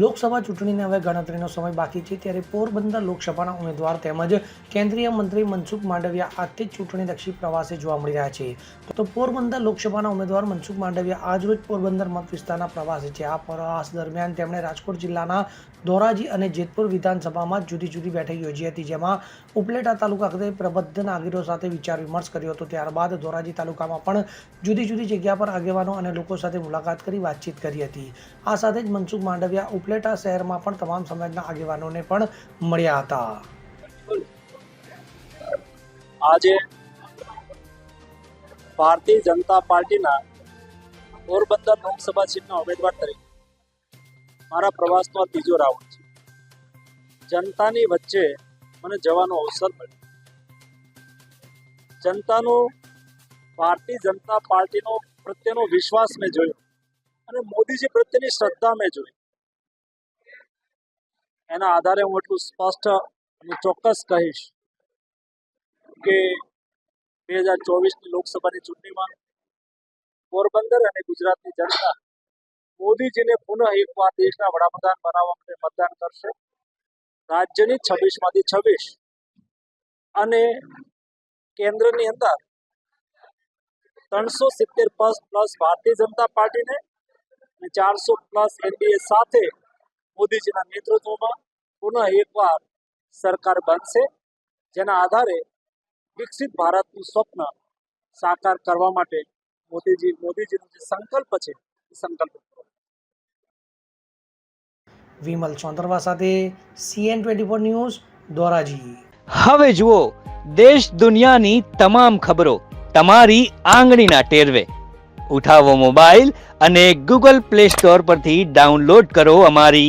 લોકસભા ચૂંટણીને હવે ગણતરીનો સમય બાકી છે ત્યારે પોરબંદર લોકસભાના ઉમેદવાર તેમજ કેન્દ્રીય મંત્રી મનસુખ માંડવિયા આજથી જ ચૂંટણીલક્ષી પ્રવાસે જોવા મળી રહ્યા છે. તો પોરબંદર લોકસભાના ઉમેદવાર મનસુખ માંડવિયા આજરોજ પોરબંદર મત વિસ્તારના પ્રવાસે છે. આ પ્રવાસ દરમિયાન તેમણે રાજકોટ જિલ્લાના ધોરાજી અને જેતપુર વિધાનસભામાં જુદી જુદી બેઠક યોજી હતી, જેમાં ઉપલેટા તાલુકા ખાતે પ્રબદ્ધ નાગરિકો સાથે વિચાર વિમર્શ કર્યો હતો. ત્યારબાદ ધોરાજી તાલુકામાં પણ જુદી જુદી જગ્યા પર આગેવાનો અને લોકો સાથે મુલાકાત કરી વાતચીત કરી હતી. આ સાથે જ મનસુખ માંડવિયા ઉપલેટા શહેરમાં પણ તમામ સમાજના આગેવાનોને પણ મળ્યા હતા. આજે ભારતીય જનતા પાર્ટીના પોરબંદર લોકસભા સીટના ઉમેદવાર તરીકે મારા પ્રવાસનો આ ત્રીજો રાઉન્ડ છે. જનતાની વચ્ચે મને જવાનો અવસર મળ્યો. જનતાનો, ભારતીય જનતા પાર્ટીનો પ્રત્યેનો વિશ્વાસ મેં જોયો અને મોદીજી પ્રત્યેની શ્રદ્ધા મેં જોઈ. એના આધારે હું એટલું સ્પષ્ટ અને ચોક્કસ કહીશ કે બે હજાર ચોવીસની લોકસભાની ચૂંટણીમાં પોરબંદર અને ગુજરાતની જનતા મોદીજીને પુનઃ એકવાર દેશના વડાપ્રધાન બનાવવા માટે મતદાન કરશે. રાજ્યની છવ્વીસમાંથી છવ્વીસ અને કેન્દ્રની અંદર ત્રણસો સિત્તેર પ્લસ પ્લસ ભારતીય જનતા પાર્ટીને અને ચારસો પ્લસ એનડીએ સાથે મોદીજીના નેતૃત્વમાં પુનઃ એકવાર સરકાર બનશે જેના આધારે વિકસિત ભારતનું સ્વપ્ન સાકાર કરવા માટે મોદીજી મોદીજીનો જે સંકલ્પ છે એ સંકલ્પ વિમલ ચોંદરવા સાથે CN twenty four news Dhoraji. હવે જુઓ દેશ દુનિયાની તમામ ખબરો તમારી આંગળીના ટેરવે. ઉઠાવો મોબાઈલ અને ગૂગલ પ્લે સ્ટોર પરથી ડાઉનલોડ કરો અમારી